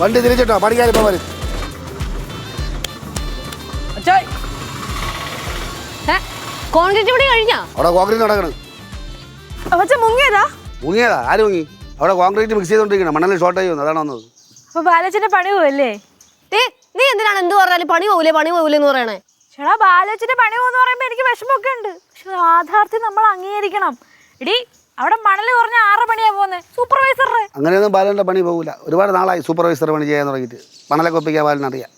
വണ്ടി തിരിച്ചിട്ടോ? പഠിക്കാൻ ഇപ്പൊ വരും. കോൺക്രീറ്റ് പണി കഴിഞ്ഞാ? അവിടെ കോൺക്രീറ്റ് നടക്കണം. അപ്പച്ച മുങ്ങിയതാ? മുങ്ങിയതാ? ആര് മുങ്ങി? അവിടെ കോൺക്രീറ്റ് മിക്സ് ചെയ്തോണ്ടിരിക്കണം. മണലിൽ ഷോർട്ടായി വന്നു. അതാണ് വന്നത്. അപ്പൊ ബാലച്ചന്റെ പണി പോവല്ലേ? നീ എന്തിനാണ് എന്ത് പറഞ്ഞാലും പണി പണി എന്ന് പറയണേ? ബാലച്ചന്റെ പണി പോകുന്ന പറയുമ്പോ എനിക്ക് വിഷമമൊക്കെ ഉണ്ട്. പക്ഷെ യാഥാർത്ഥ്യം നമ്മൾ അംഗീകരിക്കണം. എടി അവിടെ മണൽ കുറഞ്ഞ ആറ് മണിയാ പോകുന്നത് സൂപ്പർവൈസറുടെ അങ്ങനെയൊന്നും ബാലന്റെ പണി പോകില്ല ഒരുപാട് നാളായി സൂപ്പർവൈസർ പണി ചെയ്യാൻ തുടങ്ങിയിട്ട്. മണലൊക്കെ ഒപ്പിക്കാൻ ബാലൻ അറിയാം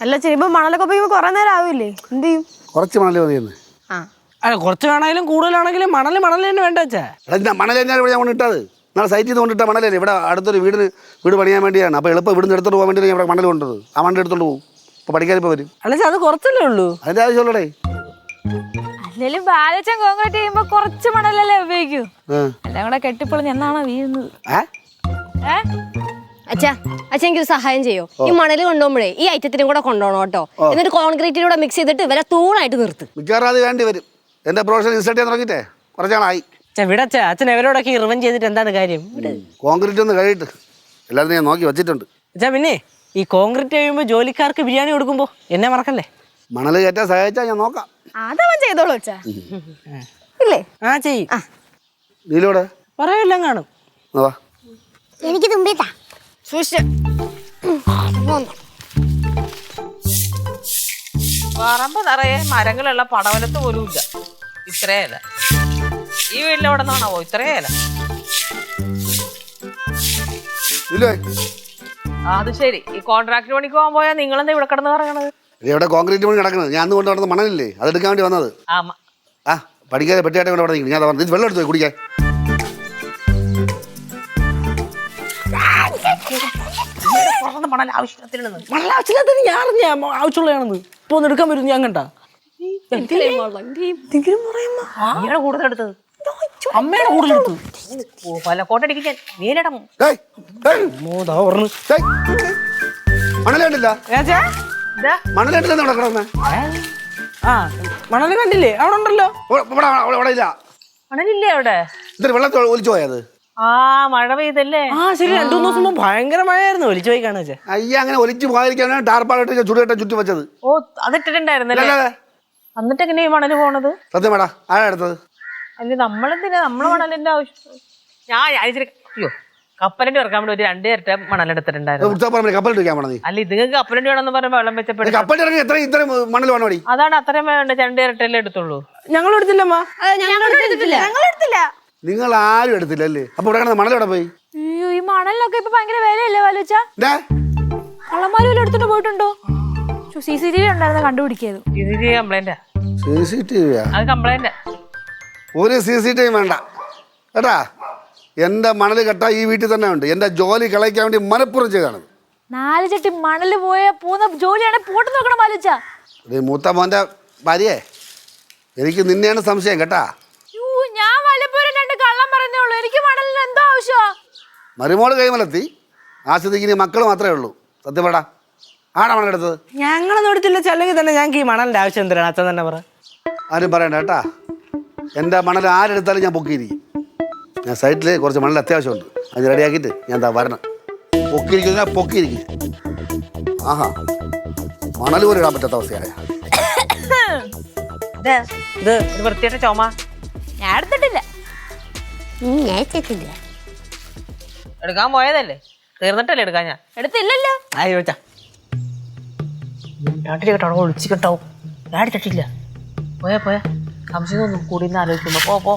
അല്ല ചിലപ്പോ മണലൊക്കെ ഒപ്പിക്കുമ്പോ കുറെ നേരം ആവില്ലേ? എന്ത് ചെയ്യും? കുറച്ച് മണൽ മതിയെന്ന് ആ. അല്ല കുറച്ച് വേണമെങ്കിലും കൂടുതലാണെങ്കിലും മണൽ മണൽ തന്നെ വേണ്ട എടാ ഞാൻ മണൽ തന്നെയാണ് ഇവിടെ ഞാൻ കൊണ്ടിട്ടത് നാളെ സൈറ്റിൽ നിന്ന് കൊണ്ടിട്ട മണലല്ലേ? ഇവിടെ അടുത്തൊരു വീടിന് വീട് പണിയാൻ വേണ്ടിയാണ്. അപ്പോൾ എളുപ്പം ഇവിടുന്ന് എടുത്തോണ്ട് പോകാൻ വേണ്ടി ഇവിടെ മണൽ കൊണ്ടത് ആ മണൽ എടുത്തോണ്ട് പോകും അപ്പോൾ പഠിക്കാൻ ഇപ്പോൾ വരും. അല്ല അത് കുറച്ചല്ലേ ഉള്ളൂ? അതിന്റെ ആവശ്യമുള്ളടേ. അല്ലേലും ബാലച്ചൻ കോൺക്രീറ്റ് ചെയ്യുമ്പോ കുറച്ച് മണലല്ലേ ഉപയോഗിക്കൂ. എല്ലാം കൂടെ കെട്ടിപ്പൊളിഞ്ഞ് എന്നാണോ വീഴുന്നത്? ഏ? അച്ഛാ അച്ഛൻ എനിക്കൊരു സഹായം ചെയ്യോ? ഈ മണൽ കൊണ്ടുപോകുമ്പോഴേ ഈ ഐറ്റത്തിനും കൂടെ കൊണ്ടുപോകണം കേട്ടോ. എന്നിട്ട് കോൺക്രീറ്റിലൂടെ മിക്സ് ചെയ്തിട്ട് ഇവരെ തൂണായിട്ട് നിർത്ത്. മിക്കവാറും അത് വേണ്ടി വരും. എന്റെ പ്രൊഫഷൻ ഇൻസൾട്ട് ചെയ്യാൻ തുടങ്ങിയിട്ടേ? കുറച്ചാളായി. അച്ഛാ വിടച്ചാ അച്ഛൻ എവരോടൊക്കെ റിവൻ ചെയ്തിട്ട് എന്താണ് കാര്യം? വിട്. കോൺക്രീറ്റ് ഒന്ന് കഴിയിട്ട് എല്ലാവരും ഞാൻ നോക്കി വെച്ചിട്ടുണ്ട്. അച്ഛാ പിന്നെ ഈ കോൺക്രീറ്റ് കഴിയുമ്പോൾ ജോലിക്കാർക്ക് ബിരിയാണി കൊടുക്കുമ്പോൾ എന്നെ മറക്കല്ലേ? മണൽ കയറ്റാൻ സഹായിച്ചാൽ ഞാൻ നോക്കാം. അതവൻ ചെയ്തോളൂ അച്ഛാ. ഇല്ലേ? ആ ചെയ്യും. നീലോടെ? പറയെല്ലാം കാണും. വാ. എനിക്ക് തുമ്പിട്ടാ. സൂക്ഷിച്ച് പറമ്പ് നിറയെ മരങ്ങളുള്ള പടവലത്ത് പോലും ഇല്ല. ഇത്രയല്ല ഈ വീട്ടിലെവിടെ നിന്നാണോ? ഇത്രയല്ല അത് ശരി. ഈ കോൺട്രാക്ട് പണിക്ക് പോകാൻ പോയാൽ നിങ്ങളെന്താ ഇവിടെ കിടന്ന് പറയണത്? ഇവിടെ കോൺക്രീറ്റ് പണി കിടക്കുന്നത്? ഞാൻ അന്ന് കൊണ്ട് നടന്ന മണലില്ലേ? അതെടുക്കാൻ വേണ്ടി വന്നത്. ആ ആ പഠിക്കാതെ പെട്ടിയായിട്ട് കൊണ്ട് ഞാൻ പറഞ്ഞു ഇത് വെള്ളം എടുത്തു പോയി കുടിക്കാൻ. മണൽ ആവശ്യത്തിന് ഞാൻ അറിഞ്ഞ. ആവശ്യമുള്ളതാണെന്ന്. ഇപ്പൊ ഒന്ന് എടുക്കാൻ വരും ഞാൻ കണ്ട. നീയാണ് കൂടുതൽ എടുത്തത്. അമ്മയുടെ കൂടുതൽ എടുത്തു ഓ പല കോട്ടടിക്കാൻ നീലടം പറഞ്ഞു ഏയ്. മണൽ മണൽ അവിടെ കിടന്നെ ആ മണൽ കണ്ടില്ലേ? അവിടെ ഉണ്ടല്ലോ. ഇവിടെ ഇല്ല. മണലില്ലേ അവിടെ? ഇതൊരു വെള്ളത്തിൽ ഒലിച്ചു പോയത് ആ മഴ പെയ്തല്ലേ? ആ ശരി. രണ്ടു മൂന്ന് ദിവസം മുമ്പ് ഭയങ്കര മഴയായിരുന്നു. ഒലിച്ചു പോയി കാണുക അയ്യ അങ്ങനെ ഒലിച്ചു പോകാതിരിക്കാനാണ് ടാർപ്പാളിട്ട് ചുടുകെട്ട ചുറ്റി വെച്ചത്. ഓ അതിട്ടിട്ടുണ്ടായിരുന്നല്ലേ? എന്നിട്ട് എങ്ങനെയാ ഈ മണൽ പോണത്? സത്യം വേടാ ആരാ എടുത്തത്? അല്ല നമ്മളെന്തിനാ? നമ്മളെ മണലിന്റെ ആവശ്യം. ഞാൻ അയച്ചിരിക്കും അയ്യോ. കപ്പലണ്ടി ഇറക്കാൻ വേണ്ടി ഒരു രണ്ട് ഇരട്ട മണലെടുത്തിട്ടുണ്ടായിരുന്നു ഉത്സവപ്പറമ്പിൽ കപ്പലണ്ടി വെക്കാൻ പോണത് നീ? അല്ല ഇത് കപ്പലണ്ടി വേണമെന്ന് പറയുമ്പോൾ വെള്ളം വെച്ചപ്പെടും കപ്പലണ്ടി ഇറങ്ങി എത്ര ഇത്ര മണൽ വേണം അടി അതാണ് അത്രയും വേണ്ട രണ്ട് ഇരട്ടല്ലേ എടുത്തുള്ളൂ. ഞങ്ങൾ എടുത്തില്ലമ്മ ഞങ്ങൾ എടുത്തില്ല. ഞങ്ങൾ എടുത്തില്ല. നിങ്ങൾ ആരും എടുത്തില്ല അല്ലേ? അപ്പൊ ഇവിടെ മണൽ എവിടെ പോയി? അയ്യോ ഈ മണലിനൊക്കെ ഇപ്പൊ ഭയങ്കര വിലയല്ലേ ബാലുച്ച ഡേ കള്ളന്മാരും എടുത്തിട്ട് പോയിട്ടുണ്ടോ? സി സി ടി വി ഉണ്ടായിരുന്നു കംപ്ലൈന്റാ സി സി ടി വി അത് കംപ്ലൈന്റാ ഒരു സി സി ടി വി വേണ്ട. കേട്ടാ? എന്റെ മണൽ കെട്ടാ ഈ വീട്ടിൽ തന്നെ ഉണ്ട്. എന്റെ ജോലി കളയിക്കാൻ വേണ്ടി മനഃപൂർവം ചെയ്താണ് നാല് ചട്ടി മണൽ പോയ പോകുന്ന ജോലിയാണ് പോട്ട് നോക്കണം ആലോചിച്ച. നീ മൂത്ത മോന്റെ ഭാര്യയെ? എനിക്ക് നിന്നെയാണ് സംശയം കേട്ടാ? ഞാൻ വല്ലപ്പോഴും രണ്ട് കള്ളം പറയുന്നേ ഉള്ളൂ. എനിക്ക് മണലിന് എന്തോ ആവശ്യമാ? മരുമോൾ കൈമലത്തി ആശ്രദിക്ക് ഇനി മക്കൾ മാത്രമേ ഉള്ളൂ. സത്യം പറടാ ആടാ മണലെടുത്തത് ഞങ്ങളൊന്നും എടുത്തില്ല. ചെല്ലെങ്കിൽ തന്നെ ഞങ്ങൾക്ക് ഈ മണലിന്റെ ആവശ്യം എന്തിനാണ്? അച്ഛൻ തന്നെ പറ. ആരും പറയണ്ട കേട്ടാ? എന്റെ മണൽ ആരെടുത്താലും ഞാൻ പൊക്കിയിരിക്കും. ഞാൻ സൈറ്റിൽ കുറച്ച് മണൽ അത്യാവശ്യമുണ്ട്. അത് റെഡിയാക്കിയിട്ട് ഞാൻ എന്താ വരണം. പൊക്കിയിരിക്കുന്ന പൊക്കിയിരിക്കും ആഹാ. മണൽ പോലും ഇടാൻ പറ്റാത്ത അവസ്ഥയായ ഇത് ഒരു വൃത്തിയായിട്ട് ഞാൻ എടുത്തിട്ടില്ല. ഞാൻ ചെത്തില്ല എടുക്കാൻ പോയതല്ലേ? തീർന്നിട്ടല്ലേ എടുക്കാൻ ഞാൻ? എടുത്തില്ലല്ലോ. അയ്യോ വെച്ചാ. രാട്ടിൽ കേട്ടോ ഒളിച്ച് കേട്ടോ രാടി തട്ടില്ല പോയാ പോയാ. സംശയം ഒന്നും കൂടി ആലോചിക്കുമ്പോ. പോ പോ.